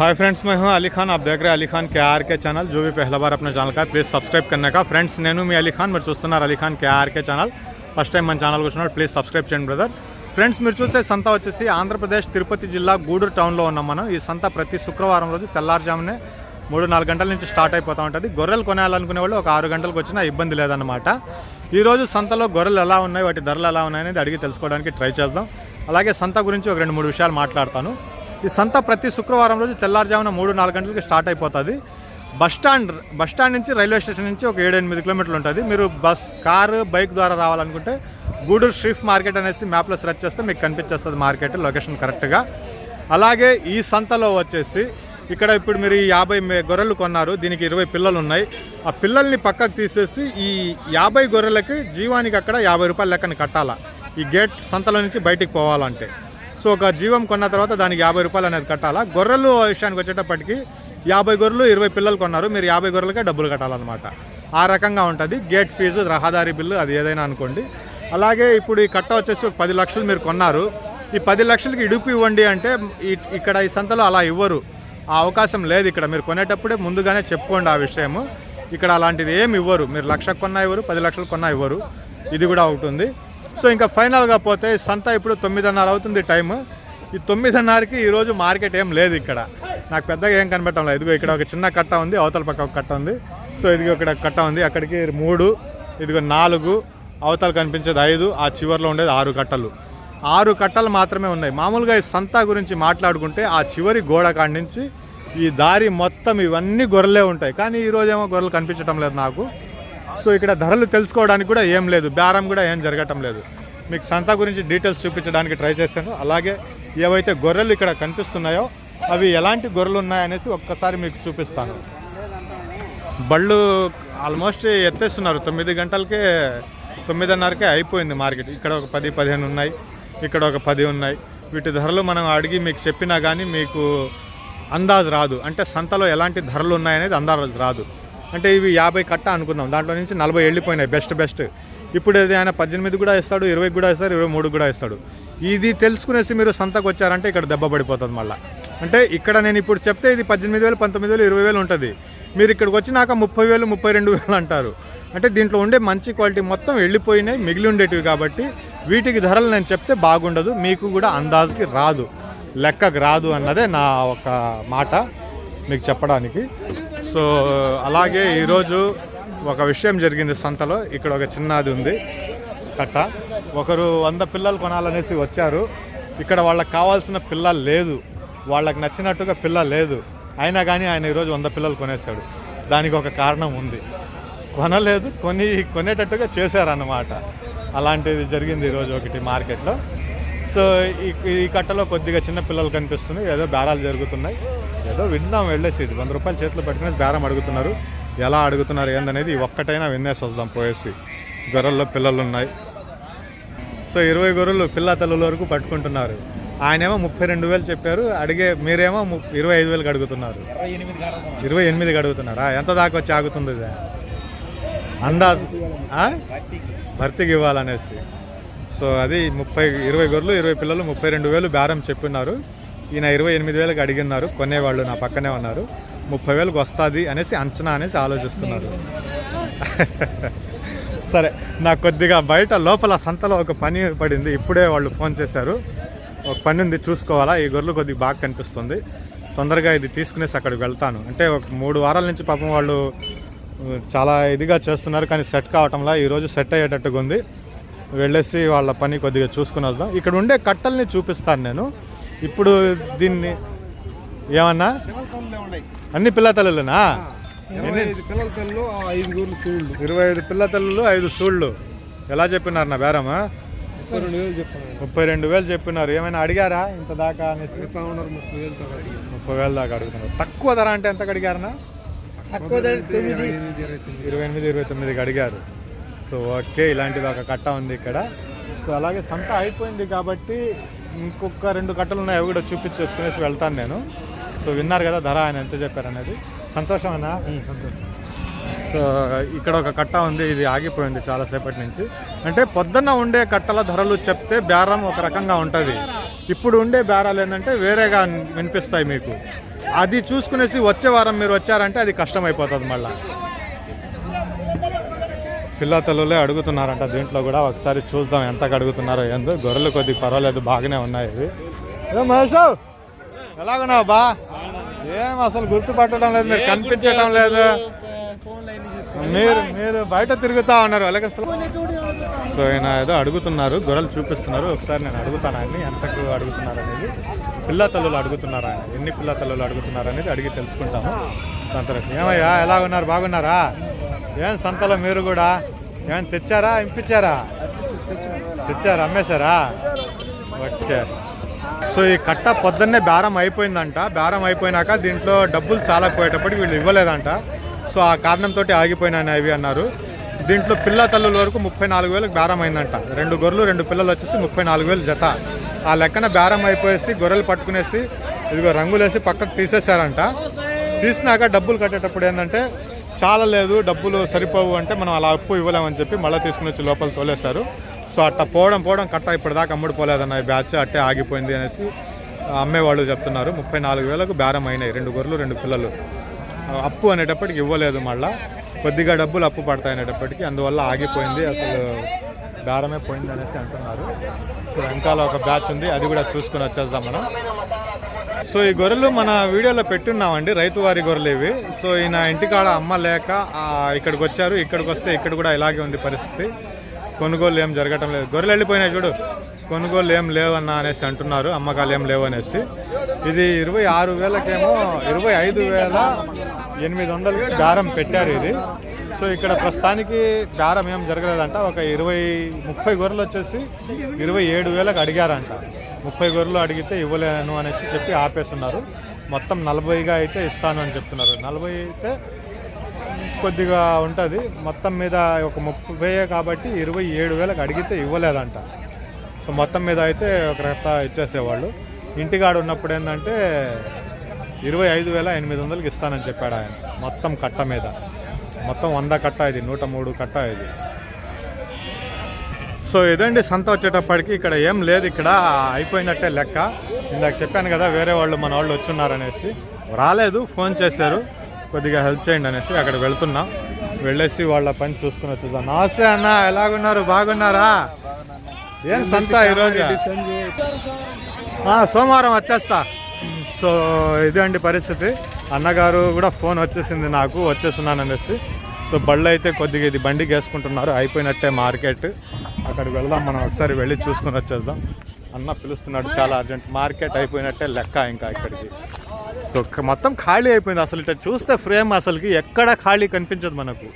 Hi friends मैं हूं अली खान आप देख रहे हैं अली खान के आर के ఛానల్ जो भी पहला बार अपने ఛానల్ का ప్లీజ్ సబ్స్క్రైబ్ करने का ఫ్రెండ్స్ నేను మీ అలీ ఖాన్ మీరు చూస్తున్నారు Ali Khan KRK channel first time మన ఛానల్కి వచ్చినప్పుడు ప్లీజ్ సబ్స్క్రైబ్ చేయండి బ్రదర్ ఫ్రెండ్స్ మీరు చూసే సంత వచ్చేసి ఆంధ్రప్రదేశ్ తిరుపతి జిల్లా గూడూరు టౌన్లో ఉన్నాం మనం ఈ సంత ప్రతి శుక్రవారం రోజు తెల్లారుజామునే మూడు నాలుగు గంటల నుంచి స్టార్ట్ అయిపోతూ ఉంటుంది గొర్రెలు కొనాలనుకునే వాళ్ళు ఒక ఆరు గంటలకు వచ్చినా ఇబ్బంది లేదన్నమాట ఈరోజు సంతలో గొర్రెలు ఎలా ఉన్నాయి వాటి ధరలు ఎలా ఉన్నాయి అనేది అడిగి తెలుసుకోవడానికి ట్రై చేద్దాం అలాగే సంత గురించి ఒక రెండు మూడు విషయాలు మాట్లాడతాను ఈ సంత ప్రతి శుక్రవారం రోజు తెల్లారుజామున మూడు నాలుగు గంటలకి స్టార్ట్ అయిపోతుంది. బస్ స్టాండ్ బస్ స్టాండ్ నుంచి రైల్వే స్టేషన్ నుంచి ఒక ఏడు ఎనిమిది కిలోమీటర్లు ఉంటుంది. మీరు బస్ కారు బైక్ ద్వారా రావాలనుకుంటే గూడూరు స్ట్రీఫ్ మార్కెట్ అనేసి మ్యాప్లో సెర్చ్ చేస్తే మీకు కనిపించేస్తుంది మార్కెట్ లొకేషన్ కరెక్ట్గా. అలాగే ఈ సంతలో వచ్చేసి ఇక్కడ ఇప్పుడు మీరు ఈ యాభై గొర్రెలు కొన్నారు. దీనికి ఇరవై పిల్లలు ఉన్నాయి. ఆ పిల్లల్ని పక్కకు తీసేసి ఈ యాభై గొర్రెలకి జీవానికి అక్కడ యాభై రూపాయల లెక్కన కట్టాలా. ఈ గేట్ సంతలో నుంచి బయటికి పోవాలంటే. సో ఒక జీవం కొన్న తర్వాత దానికి యాభై రూపాయలు అనేది కట్టాలా? గొర్రెలు విషయానికి వచ్చేటప్పటికి యాభై గొర్రెలు ఇరవై పిల్లలు కొన్నారు. మీరు యాభై గొర్రెలకే డబ్బులు కట్టాలన్నమాట. ఆ రకంగా ఉంటుంది. గేట్ ఫీజు రహదారి బిల్లు అది ఏదైనా అనుకోండి. అలాగే ఇప్పుడు ఈ కట్ట వచ్చేసి ఒక పది లక్షలు మీరు కొన్నారు. ఈ పది లక్షలకి ఇడుపు ఇవ్వండి అంటే ఇక్కడ ఈ సంతలో అలా ఇవ్వరు. ఆ అవకాశం లేదు ఇక్కడ. మీరు కొనేటప్పుడే ముందుగానే చెప్పుకోండి ఆ విషయము. ఇక్కడ అలాంటిది ఏమి ఇవ్వరు. మీరు లక్ష కొన్నా ఇవ్వరు పది లక్షలు కొన్నా ఇవ్వరు. ఇది కూడా ఒకటి ఉంది. సో ఇంకా ఫైనల్గా పోతే సంత ఇప్పుడు తొమ్మిదిన్నర అవుతుంది టైం ఈ తొమ్మిదిన్నరకి ఈరోజు మార్కెట్ ఏం లేదు ఇక్కడ. నాకు పెద్దగా ఏం కనిపెట్టడం లేదు. ఇదిగో ఇక్కడ ఒక చిన్న కట్ట ఉంది అవతల పక్క ఒక కట్ట ఉంది. సో ఇదిగో ఇక్కడ కట్ట ఉంది. అక్కడికి మూడు ఇదిగో నాలుగు అవతల కనిపించేది ఐదు ఆ చివర్లో ఉండేది ఆరు కట్టలు. ఆరు కట్టలు మాత్రమే ఉన్నాయి. మామూలుగా ఈ సంత గురించి మాట్లాడుకుంటే ఆ చివరి గోడ కాడి నుంచి ఈ దారి మొత్తం ఇవన్నీ గొర్రెలే ఉంటాయి. కానీ ఈరోజేమో గొర్రెలు కనిపించడం లేదు నాకు. సో ఇక్కడ ధరలు తెలుసుకోవడానికి కూడా ఏం లేదు. బేరం కూడా ఏం జరగటం లేదు. మీకు సంత గురించి డీటెయిల్స్ చూపించడానికి ట్రై చేశాను. అలాగే ఏవైతే గొర్రెలు ఇక్కడ కనిపిస్తున్నాయో అవి ఎలాంటి గొర్రెలు ఉన్నాయనేసి ఒక్కసారి మీకు చూపిస్తాను. బళ్ళు ఆల్మోస్ట్ ఎత్తేస్తున్నారు. తొమ్మిది గంటలకే తొమ్మిదిన్నరకే అయిపోయింది మార్కెట్. ఇక్కడ ఒక పది పదిహేను ఉన్నాయి. ఇక్కడ ఒక పది ఉన్నాయి. వీటి ధరలు మనం అడిగి మీకు చెప్పినా కానీ మీకు అందాజ్ రాదు. అంటే సంతలో ఎలాంటి ధరలు ఉన్నాయనేది అందాజ్ రాదు. అంటే ఇవి యాభై కట్ట అనుకుందాం. దాంట్లో నుంచి నలభై వెళ్ళిపోయినాయి బెస్ట్ బెస్ట్ ఇప్పుడు ఇది ఆయన పద్దెనిమిది కూడా ఇస్తాడు ఇరవై కూడా ఇస్తాడు ఇరవై మూడు కూడా ఇస్తాడు. ఇది తెలుసుకునేసి మీరు సంతకు వచ్చారంటే ఇక్కడ దెబ్బ పడిపోతుంది మళ్ళీ. అంటే ఇక్కడ నేను ఇప్పుడు చెప్తే ఇది పద్దెనిమిది వేలు పంతొమ్మిది వేలు ఇరవై వేలు ఉంటుంది. మీరు ఇక్కడికి వచ్చినాక ముప్పై వేలు ముప్పై రెండు వేలు అంటారు. అంటే దీంట్లో ఉండే మంచి క్వాలిటీ మొత్తం వెళ్ళిపోయినాయి మిగిలి ఉండేటివి కాబట్టి వీటికి ధరలు నేను చెప్తే బాగుండదు మీకు కూడా అందాజుకి రాదు లెక్కకు రాదు అన్నదే నా ఒక మాట మీకు చెప్పడానికి. సో అలాగే ఈరోజు ఒక విషయం జరిగింది సంతలో. ఇక్కడ ఒక చిన్నది ఉంది కట్ట. ఒకరు వంద పిల్లలు కొనాలనేసి వచ్చారు. ఇక్కడ వాళ్ళకి కావాల్సిన పిల్ల లేదు. వాళ్ళకి నచ్చినట్టుగా పిల్ల లేదు. అయినా కానీ ఆయన ఈరోజు వంద పిల్లలు కొనేశాడు. దానికి ఒక కారణం ఉంది. కొనలేదు కొని కొనేటట్టుగా చేశారన్నమాట. అలాంటిది జరిగింది ఈరోజు ఒకటి మార్కెట్లో. సో ఈ ఈ కట్టలో కొద్దిగా చిన్న పిల్లలు కనిపిస్తున్నాయి. ఏదో బేరాలు జరుగుతున్నాయి. ఏదో విన్నాం వెళ్ళేసి ఇది. వంద రూపాయలు చేతిలో పెట్టుకుని బేరం అడుగుతున్నారు. ఎలా అడుగుతున్నారు ఏందనేది ఒక్కటైనా వినేసి వద్దాం పోయేసి. గొర్రెల్లో పిల్లలు ఉన్నాయి. సో ఇరవై గొర్రెలు పిల్ల తల్లుల వరకు పట్టుకుంటున్నారు. ఆయనేమో ముప్పై రెండు వేలు చెప్పారు. అడిగే మీరేమో ఇరవై ఐదు వేలకు అడుగుతున్నారు. ఇరవై ఎనిమిదికి అడుగుతున్నారా? ఎంత దాకా వచ్చి ఆగుతుంది? అందాజ్? భర్తీకి ఇవ్వాలనేసి. సో అది ముప్పై ఇరవై గొర్రెలు ఇరవై పిల్లలు ముప్పై రెండు వేలు బేరం చెప్పున్నారు. ఈయన ఇరవై ఎనిమిది వేలకు అడిగిన్నారు. కొనేవాళ్ళు నా పక్కనే ఉన్నారు. ముప్పై వేలకు వస్తుంది అనేసి అంచనా అనేసి ఆలోచిస్తున్నారు. సరే నాకు కొద్దిగా బయట లోపల సంతలో ఒక పని పడింది. ఇప్పుడే వాళ్ళు ఫోన్ చేశారు. ఒక పని ఉంది చూసుకోవాలా? ఈ గొర్రెలు కొద్దిగా బాగా కనిపిస్తుంది. తొందరగా ఇది తీసుకునేసి అక్కడికి వెళ్తాను. అంటే ఒక మూడు వారాల నుంచి పాపం వాళ్ళు చాలా ఇదిగా చేస్తున్నారు. కానీ సెట్ కావటంలా ఈరోజు సెట్ అయ్యేటట్టుగా ఉంది. వెళ్ళేసి వాళ్ళ పని కొద్దిగా చూసుకుని వద్దాం. ఇక్కడ ఉండే కట్టల్ని చూపిస్తాను నేను. ఇప్పుడు దీన్ని ఏమన్నా? అన్ని పిల్ల తల్లులేనా? ఇరవై ఐదు పిల్లల తల్లు ఐదు పిల్ల తల్లులు ఐదు సూళ్ళు. ఎలా చెప్పినారు నా బేరమా ముప్పై రెండు వేలు చెప్పినారు. ఏమైనా అడిగారా ఇంత దాకా ముప్పై వేలు దాకా అడుగుతున్నారు. తక్కువ ధర అంటే ఎంత అడిగారనా తక్కువ ఇరవై ఎనిమిది ఇరవై తొమ్మిది. ఇరవై ఎనిమిది ఇరవై తొమ్మిదికి అడిగారు. సో ఓకే ఇలాంటిది ఒక కట్ట ఉంది ఇక్కడ. సో అలాగే సంత అయిపోయింది కాబట్టి ఇంకొక రెండు కట్టలు ఉన్నాయి అవి కూడా చూపించేసుకునేసి వెళ్తాను నేను. సో విన్నారు కదా ధర ఆయన ఎంత చెప్పారనేది సంతోషం అన్నా? సో ఇక్కడ ఒక కట్ట ఉంది ఇది ఆగిపోయింది చాలాసేపటి నుంచి. అంటే పొద్దున్న ఉండే కట్టల ధరలు చెప్తే బేరం ఒక రకంగా ఉంటుంది. ఇప్పుడు ఉండే బేరాలు ఏంటంటే వేరేగా వినిపిస్తాయి మీకు. అది చూసుకునేసి వచ్చే వారం మీరు వచ్చారంటే అది కష్టం అయిపోతుంది మళ్ళీ. పిల్ల తల్లులే అడుగుతున్నారంట. దీంట్లో కూడా ఒకసారి చూద్దాం ఎంతకు అడుగుతున్నారో ఏందో. గొర్రెలు కొద్దిగా పర్వాలేదు బాగానే ఉన్నాయి ఇవి. ఏ మహేష్ ఎలాగున్నావు బా? ఏం అసలు గుర్తుపట్టడం లేదు మీరు కనిపించడం లేదు. మీరు మీరు బయట తిరుగుతా ఉన్నారు. అలాగే అసలు సో ఈయన ఏదో అడుగుతున్నారు గొర్రెలు చూపిస్తున్నారు. ఒకసారి నేను అడుగుతాను ఆయన్ని ఎంతకు అడుగుతున్నారు అనేది. పిల్ల తల్లులు అడుగుతున్నారు ఆయన. ఎన్ని పిల్ల తల్లులు అడుగుతున్నారు అనేది అడిగి తెలుసుకుంటాము. సంతరం ఏమయ్యా ఎలా ఉన్నారు బాగున్నారా? ఏం సంతలో మీరు కూడా? ఏమైనా తెచ్చారా? ఇంపించారా? తెచ్చారా? అమ్మేశారా? ఓకే. సో ఈ కట్ట పొద్దున్నే బేరం అయిపోయిందంట. బేరం అయిపోయినాక దీంట్లో డబ్బులు చాలా పోయేటప్పటికి వీళ్ళు ఇవ్వలేదంట. సో ఆ కారణంతో ఆగిపోయినాయి అవి అన్నారు. దీంట్లో పిల్ల తల్లుల వరకు ముప్పై నాలుగు వేలకు బేరం అయిందంట. రెండు గొర్రెలు రెండు పిల్లలు వచ్చేసి ముప్పై నాలుగు వేలు జత. ఆ లెక్కన బేరం అయిపోయేసి గొర్రెలు పట్టుకునేసి ఇదిగో రంగులేసి పక్కకు తీసేశారంట. తీసినాక డబ్బులు కట్టేటప్పుడు ఏంటంటే చాలా లేదు డబ్బులు సరిపోవు అంటే మనం అలా అప్పు ఇవ్వలేమని చెప్పి మళ్ళీ తీసుకుని వచ్చి లోపల తోలేశారు. సో అట్ట పోవడం పోవడం కట్ట ఇప్పటిదాకా అమ్ముడు పోలేదన్న ఈ బ్యాచ్ అట్టే ఆగిపోయింది అనేసి అమ్మేవాళ్ళు చెప్తున్నారు. ముప్పై నాలుగు వేలకు బేరం అయినాయి రెండు గొర్రెలు రెండు పిల్లలు. అప్పు అనేటప్పటికి ఇవ్వలేదు మళ్ళా. కొద్దిగా డబ్బులు అప్పు పడతాయి అనేటప్పటికి అందువల్ల ఆగిపోయింది. అసలు బేరమే పోయింది అనేసి అంటున్నారు. సో వెనకాల ఒక బ్యాచ్ ఉంది అది కూడా చూసుకొని వచ్చేద్దాం మనం. సో ఈ గొర్రెలు మన వీడియోలో పెట్టున్నామండి. రైతు వారి గొర్రెలు ఇవి. సో ఈయన ఇంటికాడ అమ్మ లేక ఇక్కడికి వచ్చారు. ఇక్కడికి వస్తే ఇక్కడ కూడా ఇలాగే ఉంది పరిస్థితి. కొనుగోలు ఏం జరగటం లేదు. గొర్రెలు వెళ్ళిపోయినాయి చూడు. కొనుగోలు ఏం లేవన్నా అనేసి అంటున్నారు. అమ్మకాలు ఏం లేవు అనేసి. ఇది ఇరవై ఆరు వేలకేమో ఇరవై ఐదు వేల ఎనిమిది వందలకి దారం పెట్టారు ఇది. సో ఇక్కడ ప్రస్తుతానికి దారం ఏం జరగలేదంట. ఒక ఇరవై ముప్పై గొర్రెలు వచ్చేసి ఇరవై ఏడు వేలకు అడిగారంట. ముప్పై గొర్రెలు అడిగితే ఇవ్వలేను అనేసి చెప్పి ఆపేస్తున్నారు. మొత్తం నలభైగా అయితే ఇస్తాను అని చెప్తున్నారు. నలభై అయితే కొద్దిగా ఉంటుంది. మొత్తం మీద ఒక ముప్పై కాబట్టి ఇరవై ఏడు వేలకు అడిగితే ఇవ్వలేదంట. సో మొత్తం మీద అయితే ఒక రకత ఇచ్చేసేవాళ్ళు. ఇంటికాడ ఉన్నప్పుడు ఏంటంటే ఇరవై ఐదు వేల ఎనిమిది వందలకి ఇస్తానని చెప్పాడు ఆయన. మొత్తం కట్ట మీద. మొత్తం వంద కట్ట ఇది నూట మూడు కట్ట ఇది. సో ఇదండి సంత వచ్చేటప్పటికి ఇక్కడ ఏం లేదు ఇక్కడ అయిపోయినట్టే లెక్క. ఇందాక చెప్పాను కదా వేరే వాళ్ళు మన వాళ్ళు వచ్చున్నారనేసి. రాలేదు ఫోన్ చేశారు. కొద్దిగా హెల్ప్ చేయండి అనేసి అక్కడ వెళ్తున్నాం. వెళ్ళేసి వాళ్ళ పని చూసుకుని వచ్చేద్దాం. నమస్తే అన్న ఎలాగున్నారు? బాగున్నారా? ఏం సంత ఈరోజు? సోమవారం వచ్చేస్తా. సో ఇదండి పరిస్థితి. అన్నగారు కూడా ఫోన్ వచ్చేసింది నాకు వచ్చేస్తున్నాను అనేసి సో బళ్ళు అయితే కొద్దిగా ఇది బండికి వేసుకుంటున్నారు అయిపోయినట్టే మార్కెట్. అక్కడికి వెళ్దాం మనం ఒకసారి వెళ్ళి చూసుకుని వచ్చేద్దాం. అన్న పిలుస్తున్నాడు చాలా అర్జెంట్ మార్కెట్ అయిపోయినట్టే లెక్క ఇంకా ఇక్కడికి. సో మొత్తం ఖాళీ అయిపోయింది అసలు ఇట్లా చూస్తే ఫ్రేమ్ అసలుకి ఎక్కడ ఖాళీ కనిపించదు మనకు.